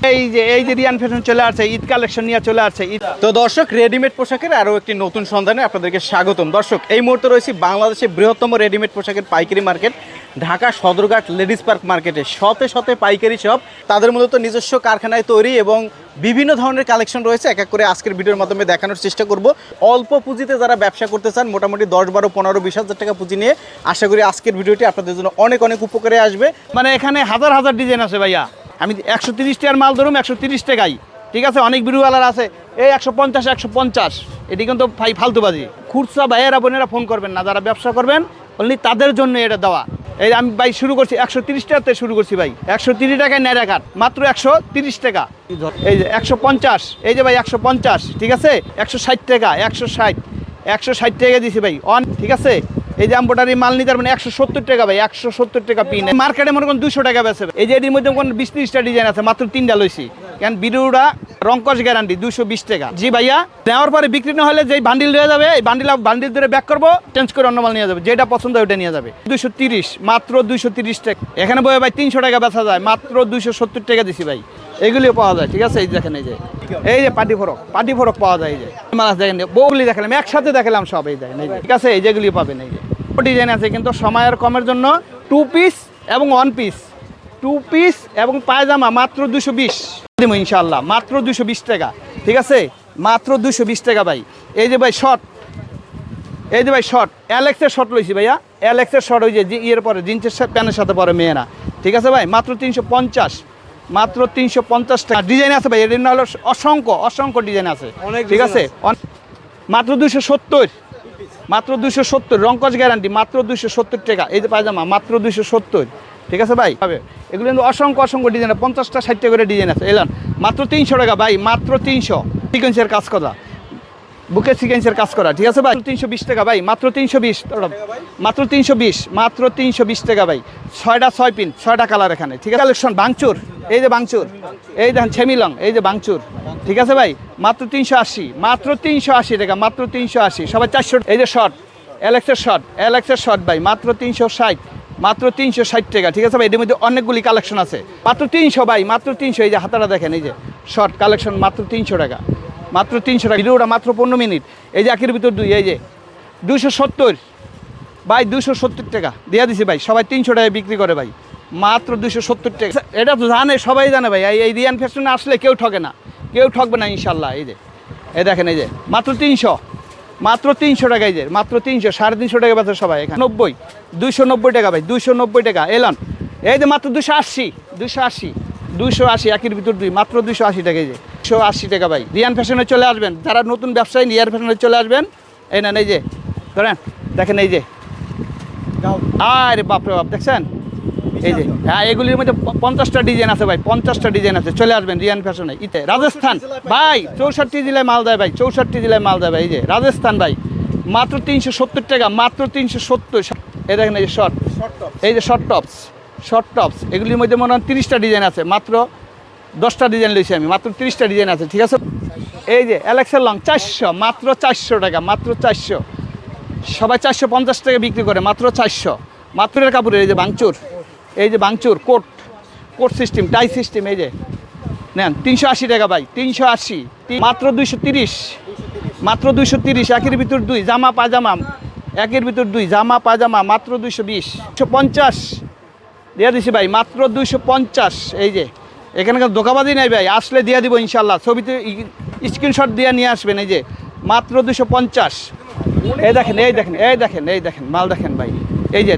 এই যে এই যে রিয়ান ফ্যাশন চলে আসছে ঈদ কালেকশন নিয়ে চলে আসছে ঈদ। তো দর্শক রেডিমেড পোশাকের আরও একটি নতুন সন্ধানে আপনাদেরকে স্বাগতম। দর্শক এই মুহূর্তে রয়েছে বাংলাদেশের বৃহত্তম রেডিমেড পোশাকের পাইকারি market Dhaka Sadarghat ladies park মার্কেটে। শতে শতে পাইকারি শপ তাদের মূলত নিজস্ব কারখানায় তৈরি এবং বিভিন্ন ধরনের কালেকশন রয়েছে। এক এক করে আজকের ভিডিওর মাধ্যমে দেখানোর চেষ্টা করব। অল্প পুঁজিতে যারা ব্যবসা করতে চান মোটামুটি দশ বারো পনেরো বিশ হাজার টাকা পুঁজি নিয়ে আশা করি আজকের ভিডিওটি আপনাদের জন্য অনেক অনেক উপকারে আসবে। মানে এখানে হাজার হাজার ডিজাইন আছে ভাইয়া। আমি একশো তিরিশ টাকার মাল ধরুন একশো তিরিশ টাকাই ঠিক আছে? অনেক বিরুওয়ালার আছে। এই একশো পঞ্চাশ একশো পঞ্চাশ। এটি কিন্তু ভাই ফালতুবাজি। খুচরা ভাইয়েরা, বোনেরা ফোন করবেন না। যারা ব্যবসা করবেন, অনলি তাদের জন্য এটা দেওয়া। এই আমি ভাই শুরু করছি, একশো তিরিশ টাকাতে শুরু করছি ভাই। একশো তিরিশ টাকায় নেড়া কাঠ মাত্র একশো তিরিশ টাকা। এই যে একশো পঞ্চাশ। এই যে ভাই একশো পঞ্চাশ। ঠিক আছে? একশো ষাট টাকা, একশো ষাট। একশো ষাট টাকা দিছি ভাই। অন ঠিক আছে? এই যে আম্বোটারি মাল নিতে পারবেন একশো সত্তর টাকা ভাই, একশো সত্তর টাকা পিন। মার্কেটে মনে করেন দুশো টাকা বেছে এই যে এটির মধ্যে কোন বিশ ত্রিশটা ডিজাইন আছে, মাত্র তিনটা লইছি। কেন বিরুটা রঙ্কশ গ্যারান্টি দুশো বিশ টাকা। জি ভাইয়া, নেওয়ার পরে বিক্রি না হলে যেই বান্ডিল হয়ে যাবে, এই বান্ডিল বান্ডিল ধরে ব্যাক করব চেঞ্জ করে অন্য মাল নিয়ে যাবে। যেটা পছন্দ হয় ওটা নিয়ে যাবে। দুশো তিরিশ, মাত্র দুশো তিরিশ টাকা। এখানে বয়ে ভাই তিনশো টাকা বেচা যায়, মাত্র দুশো সত্তর টাকা দিছি ভাই। এগুলিও পাওয়া যায়, ঠিক আছে? এই দেখেন এই যে। এই যে পাটি ফরক পাটি ফরক পাওয়া যায় এই যে। মাছ দেখেন বউগুলি দেখালাম, একসাথে দেখালাম সব, এই দেখেন ঠিক আছে? এই যেগুলি পাবেন, এই যে। ডিজাইন আছে কিন্তু সময়ের কমের জন্য টু পিস এবং ওয়ান পিস টু পিস এবং পায়জামা মাত্র দুশো বিশ। দেবো ইনশাল্লাহ মাত্র দুশো বিশ টাকা। ঠিক আছে? মাত্র দুশো বিশ টাকা ভাই। এই যে ভাই শর্ট এই যে ভাই শর্ট অ্যালেক্সের শর্ট লইছি ভাইয়া। অ্যালেক্সের শর্ট ওই যে ইয়ের পরে জিন্সের প্যান্টের সাথে পরে মেয়েরা। ঠিক আছে ভাই? মাত্র তিনশো পঞ্চাশ। মাত্র তিনশো পঞ্চাশ টাকা। ডিজাইন আছে ভাই এর না হলো অসংখ্য অসংখ্য ডিজাইন আছে। ঠিক আছে? মাত্র দুশো সত্তর। মাত্র দুশো সত্তর রঙ্কজ গ্যারান্টি মাত্র দুশো সত্তর টাকা। এই যে পায়জামা মাত্র দুশো সত্তর। ঠিক আছে ভাই? হবে। এগুলো কিন্তু অসংখ্য অসংখ্য ডিজাইন পঞ্চাশটা ষাটটা করে ডিজাইন আছে। এলান মাত্র তিনশো টাকা ভাই মাত্র তিনশো। সিকোয়েন্সের কাজ করা। বুকে সিকোয়েন্সের কাজ করা। ঠিক আছে ভাই? তিনশো বিশ টাকা ভাই মাত্র তিনশো বিশ। মাত্র তিনশো বিশ মাত্র তিনশো বিশ টাকা ভাই। ছয়টা ছয় পিন ছয়টা কালার এখানে। ঠিক আছে? কালেকশন বাংচুর এই যে বাংচুর এই দেখেন ছেমিলং এই যে বাংচুর ঠিক আছে ভাই? মাত্র তিনশো আশি, মাত্র তিনশো আশি টাকা, মাত্র তিনশো আশি। সবাই চারশো, এই যে শর্ট অ্যালেক্সের শর্ট অ্যালেক্সের শর্ট ভাই, মাত্র তিনশো ষাট, মাত্র তিনশো ষাট টাকা, ঠিক আছে ভাই? এর মধ্যে অনেকগুলি কালেকশন আছে। মাত্র তিনশো ভাই, মাত্র তিনশো, এই যে হাতাটা দেখেন, এই যে শর্ট কালেকশন মাত্র তিনশো টাকা, মাত্র তিনশো টাকা। ভিডিওটা মাত্র পনেরো মিনিট। এই যে একের ভিতর দুই, এই যে দুশো সত্তর, ভাই দুশো সত্তর টাকা দেওয়া দিছি ভাই, সবাই তিনশো টাকায় বিক্রি করে ভাই, মাত্র দুশো সত্তর টাকা। এটা তো জানে, সবাই জানে ভাই, এই রিয়ান ফ্যাশনে আসলে কেউ ঠকে না। কেউ ঠকবে না ইনশাল্লাহ, এই যে। এই দেখেন, এই যে, মাত্র তিনশো মাত্র তিনশো টাকা, এই যে, মাত্র তিনশো, সাড়ে তিনশো টাকা বেচে সবাই এখানে। নব্বই, দুইশো নব্বই টাকা ভাই দুশো নব্বই টাকা, এলন। এই যে মাত্র দুশো আশি দুশো আশি দুশো আশি, একের ভিতর দুই, মাত্র দুশো আশি টাকা, এই যে দুশো আশি টাকা ভাই। রিয়ান ফ্যাশনে চলে আসবেন, যারা নতুন ব্যবসায়ী, রিয়ান ফ্যাশনে চলে আসবেন, এই নেন, এই যে, ধরেন, দেখেন, এই যে। আরে বাপরে বাপ, দেখছেন? এই যে হ্যাঁ এগুলির মধ্যে পঞ্চাশটা ডিজাইন আছে ভাই পঞ্চাশটা ডিজাইন আছে। চলে আসবেন রিয়ান ফ্যাশনে। ইতে রাজস্থান। ভাই চৌষট্টি জেলায় মাল দেয় ভাই চৌষট্টি জেলায় মাল দেয় ভাই এই যে রাজস্থান ভাই। মাত্র তিনশো সত্তর টাকা মাত্র তিনশো সত্তর। এই দেখেন এই যে শর্ট এই যে শর্ট টপস শর্ট টপস এগুলির মধ্যে মনে হয় তিরিশটা ডিজাইন আছে মাত্র দশটা ডিজাইন লইছি আমি মাত্র তিরিশটা ডিজাইন আছে ঠিক আছে? এই যে অ্যালেক্সের লং চারশো মাত্র চারশো টাকা মাত্র চারশো। সবাই চারশো পঞ্চাশ টাকা বিক্রি করে মাত্র চারশো। মাত্রের কাপড়ের এই যে বাংচুর এই যে বাংচুর coat coat system, tie system, এই যে। নেন, তিনশো আশি টাকা ভাই, তিনশো আশি। মাত্র দুইশো তিরিশ। মাত্র দুইশো তিরিশ, একের ভিতর দুই, জামা, পাজামা। একের ভিতর দুই, জামা, পাজামা, মাত্র দুইশো বিশ। একশো পঞ্চাশ। দিয়ে দিছি ভাই, মাত্র দুইশো পঞ্চাশ। এই যে এখানকার দোকাবাদি নাই ভাই, আসলে দিয়ে দিব ইনশাল্লাহ। ছবিতে স্ক্রিনশট দিয়ে নিয়ে আসবেন, এই যে, মাত্র দুশো পঞ্চাশ। এই দেখেন এই দেখেন এই দেখেন এই দেখেন, মাল দেখেন ভাই। এই যে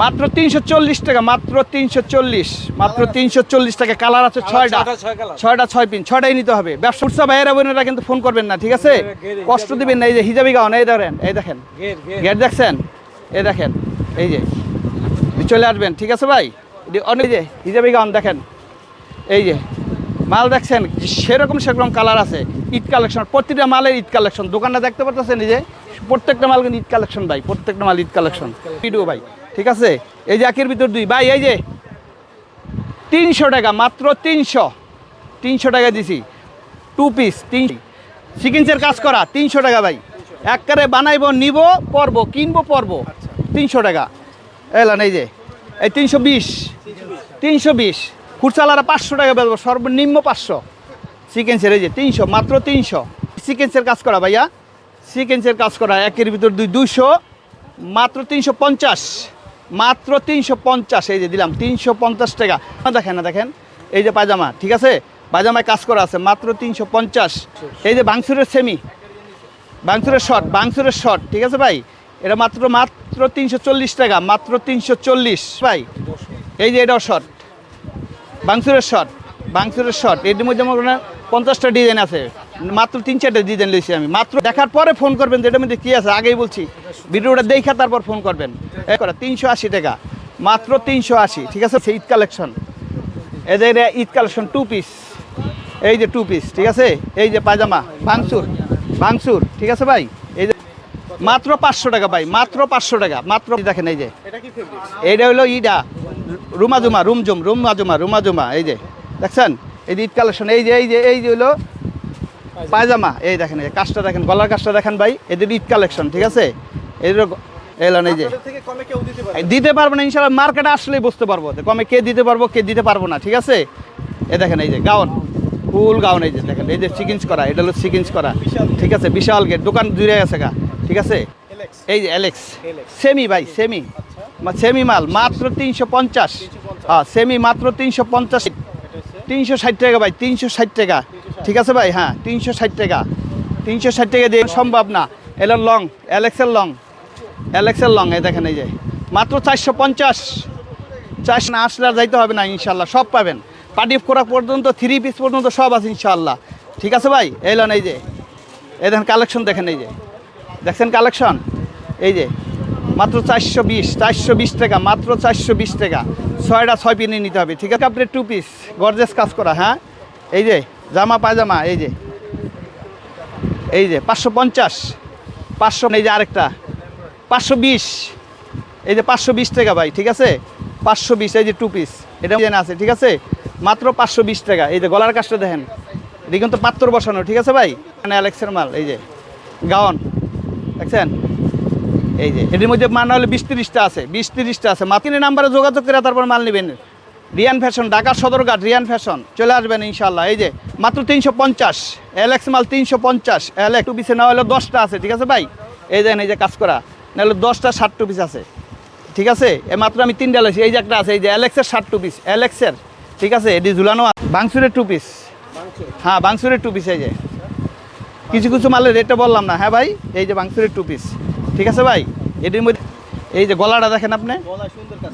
মাত্র তিনশো চল্লিশ টাকা মাত্র তিনশো চল্লিশ মাত্র তিনশো চল্লিশ টাকা কালার আছে ছয়টা। ছয়টা ছয় পিন ছয়টাই নিতে হবে। ব্যবসা উৎসব ভাইয়েরা বোনেরা কিন্তু ফোন করবেন না ঠিক আছে? কষ্ট দিবেন না এই যে হিজাবি গাউন এই ধরেন এই দেখেন। গেট দেখছেন? এই দেখেন এই যে। চলে আসবেন ঠিক আছে ভাই? অনেক যে হিজাবি গাউন দেখেন। এই যে মাল দেখছেন সেরকম সেরকম কালার আছে। ঈদ কালেকশন প্রতিটা মালের ঈদ কালেকশন দোকানটা দেখতে পাচ্ছেন এই যে প্রত্যেকটা মাল কিন্তু ঈদ কালেকশন ভাই প্রত্যেকটা মাল ঈদ কালেকশন ভিডিও ভাই। ঠিক আছে? এই যে একের ভিতর দুই। ভাই, এই যে তিনশো টাকা, মাত্র তিনশো। তিনশো টাকা দিছি। টু পিস তিন সিকিন্সের কাজ করা, তিনশো টাকা ভাই। একবারে বানাইবো, নিব, পরবো, কিনবো, পরব। তিনশো টাকা। এলান, এই যে। এই তিনশো বিশ। তিনশো বিশ। খুচরালারা পাঁচশো টাকা বেচবো, সর্বনিম্ন পাঁচশো। সিকেন্সের এই যে, তিনশো, মাত্র তিনশো। সিকেন্সের কাজ করা ভাইয়া। সিকেন্সের কাজ করা, একের ভিতর দুই, দুইশো। মাত্র তিনশো পঞ্চাশ। মাত্র তিনশো পঞ্চাশ, এই যে দিলাম, তিনশো পঞ্চাশ টাকা। দেখেন না, দেখেন, এই যে পায়জামা, ঠিক আছে? পায়জামায় কাজ করা আছে, মাত্র তিনশো পঞ্চাশ। এই যে বাংসুরের সেমি বাংসুরের শর্ট বাংসুরের শর্ট ঠিক আছে ভাই? এটা মাত্র মাত্র তিনশো চল্লিশ টাকা, মাত্র তিনশো চল্লিশ, ভাই। এই যে এটাও শর্ট বাংসুরের শর্ট বাংসুরের শর্ট এটির মধ্যে আমার পঞ্চাশটা ডিজাইন আছে। মাত্র তিন চারটা ডিজাইন লইছি আমি। মাত্র দেখার পরে ফোন করবেন যে এটার মধ্যে কী আছে আগেই বলছি। ভিডিওটা দেখা তারপর ফোন করবেন। এ করে তিনশো আশি টাকা। মাত্র তিনশো আশি ঠিক আছে? ঈদ কালেকশন এদের ঈদ কালেকশন টু পিস এই যে টু পিস ঠিক আছে? এই যে পায়জামা বাংসুর বাংসুর ঠিক আছে ভাই? এই যে মাত্র পাঁচশো টাকা ভাই মাত্র পাঁচশো টাকা মাত্র দেখেন এই যে। এটা এইটা হলো ইডা রুমাজুমা রুমজুম রুমাজুমা রুমাজুমা এই যে। দেখছেন? এই যে ঈদ কালেকশন এই যে এই যে এই যে হলো পায়জামা এই দেখেন এই কাজটা দেখেন গলার কাজটা দেখেন ভাই এদের ঈদ কালেকশন ঠিক আছে? এদের এলেন এই যে। দিতে পারে পারব না ইনশাল্লাহ মার্কেটে আসলেই বুঝতে পারব কমে কে দিতে পারব কে দিতে পারব না ঠিক আছে? এ দেখেন এই যে গাউন ফুল গাউন এই যে দেখেন এই যে সিকিন্স করা এটা হলো সিকিন্স করা ঠিক আছে বিশাল গেট দোকান জুড়ে গেছে গা ঠিক আছে? এই যে অ্যালেক্স। সেমি ভাই সেমি সেমি মাল মাত্র তিনশো পঞ্চাশ। হ্যাঁ সেমি মাত্র তিনশো পঞ্চাশ। তিনশো ষাট টাকা ভাই তিনশো ষাট টাকা। ঠিক আছে ভাই? হ্যাঁ তিনশো ষাট টাকা। তিনশো ষাট টাকা দিয়ে সম্ভব না। এলো লং, অ্যালেক্সের লং। অ্যালেক্সের লং, এই দেখেন, এই যে। মাত্র চারশো পঞ্চাশ। চারশো না আসলে আর যাইতে হবে না ইনশাল্লাহ সব পাবেন। পার্টি করা পর্যন্ত থ্রি পিস পর্যন্ত সব আছে ইনশাল্লাহ ঠিক আছে ভাই? এলেন এই যে। এই দেখেন কালেকশন দেখেন, এই যে। দেখছেন কালেকশন এই যে, মাত্র চারশো বিশ চারশো বিশ টাকা, মাত্র চারশো বিশ টাকা। ছয়টা, ছয় পিনে নিতে হবে, ঠিক আছে? আপনার টু পিস গর্জেস কাজ করা হ্যাঁ? এই যে জামা, পায়জামা, এই যে। এই যে, পাঁচশো পঞ্চাশ। পাঁচশো, এই যে আরেকটা। পাঁচশো বিশ। এই যে পাঁচশো বিশ টাকা ভাই, ঠিক আছে? পাঁচশো বিশ, এই যে টু পিস এটা ডিজাইন আছে, ঠিক আছে? মাত্র পাঁচশো বিশ টাকা। এই যে গলার কাজটা দেখেন। এটা কিন্তু পাত্র বসানো, ঠিক আছে ভাই? মানে অ্যালেক্সের মাল, এই যে। গাউন, দেখছেন? এই যে, এটির মধ্যে মান হলে বিশ তিরিশটা আছে, বিশ তিরিশটা আছে। মাতিনের নাম্বারে যোগাযোগ করে তারপর মাল নেবেন। Riyan fashion, Dhaka Sadarghat, Riyan fashion. চলে আসবেন ইনশাল্লাহ এই যে, মাত্র তিনশো পঞ্চাশ এলেক্স মাল তিনশো পঞ্চাশ এলেক্স টু পিসে না হলে দশটা আছে, ঠিক আছে ভাই? এই দেখেন এই যে কাজ করা নাহলে দশটা ষাট টু পিস আছে, ঠিক আছে? এ মাত্র আমি তিনটা লেছি, এই যে একটা আছে, এই যে অ্যালেক্সের ষাট টু পিস অ্যালেক্সের ঠিক আছে? এটি ঝুলানো বাংসুরের টু পিস হ্যাঁ বাংসুরের টু পিস এই যে। কিছু কিছু মালের রেটটা বললাম না হ্যাঁ ভাই? এই যে বাংসুরের টু পিস ঠিক আছে ভাই? এটির মধ্যে এই যে গলাটা দেখেন আপনি?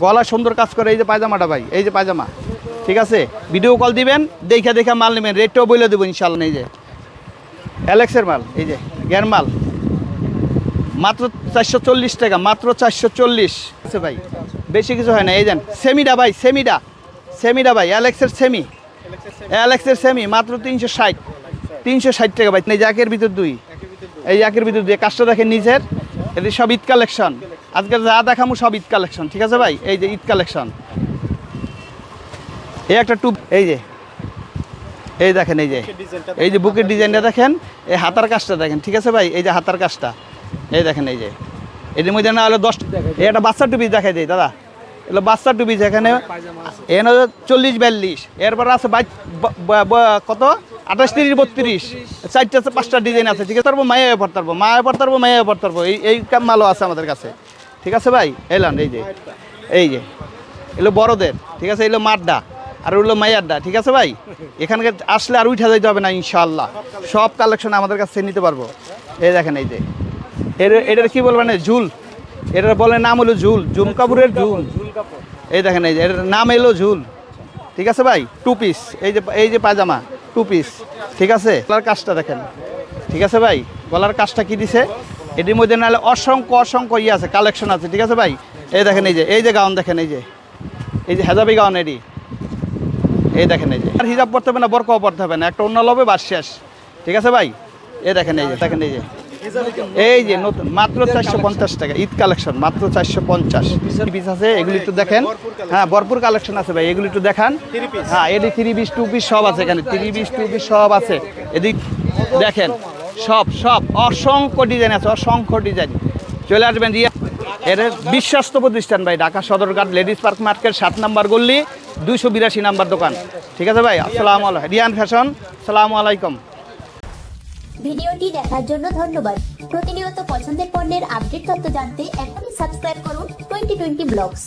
গলা সুন্দর কাজ করে এই যে পায়জামাটা ভাই এই যে পায়জামা। ঠিক আছে? ভিডিও কল দিবেন দেখে দেখে মাল নেবেন রেটটাও বলে দেবো ইনশাল্লাহ এই যে। অ্যালেক্সের মাল এই যে গ্যার মাল। মাত্র চারশো চল্লিশ টাকা মাত্র চারশো চল্লিশ। আছে ভাই বেশি কিছু হয় না এই দেন সেমিডা ভাই সেমিডা। সেমিডা ভাই অ্যালেক্সের সেমি অ্যালেক্সের সেমি মাত্র তিনশো ষাট। তিনশো ষাট টাকা ভাই এই জাকের ভিতর দুই। এই একের ভিতর দুই কাজটা দেখেন নিজের। এটি সব ঈদ কালেকশন আজকে যা দেখামু সব ঈদ কালেকশন ঠিক আছে ভাই? এই যে ঈদ কালেকশন এই একটা টুপ, এই যে। এই দেখেন, এই যে। এই যে বুকের ডিজাইনটা দেখেন, এই হাতার কাজটা দেখেন, ঠিক আছে ভাই? এই যে হাতার কাজটা। এই দেখেন, এই যে। এটির মধ্যে না হলো দশ এই একটা বাচ্চার টুপি দেখাই দেয় দাদা। এগুলো বাচ্চার টুপি এখানে হলো চল্লিশ বিয়াল্লিশ, এরপর আছে বাইশ কত? আঠাশ, তিরিশ, বত্রিশ। চারটে আছে, পাঁচটা ডিজাইন আছে, ঠিক আছে? তারপর মায়া পড়তে পারব মায়া পড়তে পারব মায়া পড়তে পারব এই এই মালও আছে আমাদের কাছে। ঠিক আছে ভাই? এলাম এই যে। এই যে। এলো বড়দের, ঠিক আছে? এগুলো মাড্ডা, আর ওগুলো মায়ারডা ঠিক আছে ভাই? এখানকে আসলে আর উঠা যাইতে হবে না ইনশাল্লাহ সব কালেকশন আমাদের কাছে নিতে পারব। এই দেখেন, এই যে। এর, এটার কি বলবেন ঝুল। এটার বলে নাম হলো ঝুল জুম কাপুরের ঝুল। এই দেখেন, এই যে, এটার নাম এলো ঝুল। ঠিক আছে ভাই? টু পিস এই যে এই যে পায়জামা টু পিস ঠিক আছে? গলার কাজটা দেখেন। ঠিক আছে ভাই? গলার কাজটা কি দিছে? এটির মধ্যে নাহলে অসংখ্য অসংখ্য ইয়ে আছে কালেকশন আছে, ঠিক আছে ভাই? এই দেখেন এই যে এই যে গাউন দেখেন এই যে এই যে হেজাবি গাউন এটি। এই দেখেন এই যে, আর হিজাব পড়তে হবে না, বরকাও পড়তে হবে না, একটা অন্য লবে বাস শেষ, ঠিক আছে ভাই? এই দেখেন এই যে, দেখেন এই যে এই যে নতুন, মাত্র চারশো পঞ্চাশ টাকা, ঈদ কালেকশন মাত্র চারশো পঞ্চাশ। পিস আছে, এগুলি একটু দেখেন। হ্যাঁ ভরপুর কালেকশন আছে ভাই, এগুলি একটু দেখান। হ্যাঁ এটি থ্রি পিস টু পিস সব আছে এখানে থ্রি পিস টু পিস সব আছে। এদিক দেখেন সব সব, অসংখ্য ডিজাইন আছে, অসংখ্য ডিজাইন চলে আসবেন রিয়া এর বিশ্বস্ত প্রতিষ্ঠান ভাই, Dhaka Sadarghat ladies park market, সাত নাম্বার গল্লি দুইশো বিরাশি নাম্বার দোকান। ঠিক আছে ভাই? আসসালামু আলাইকুম রিয়ান ফ্যাশন সালামু আলাইকুম। ভিডিওটি দেখার জন্য ধন্যবাদ। প্রতিনিয়ত পছন্দের পণ্যের আপডেট তথ্য জানতে এখনই সাবস্ক্রাইব করুন টোয়েন্টি টোয়েন্টি ব্লগস।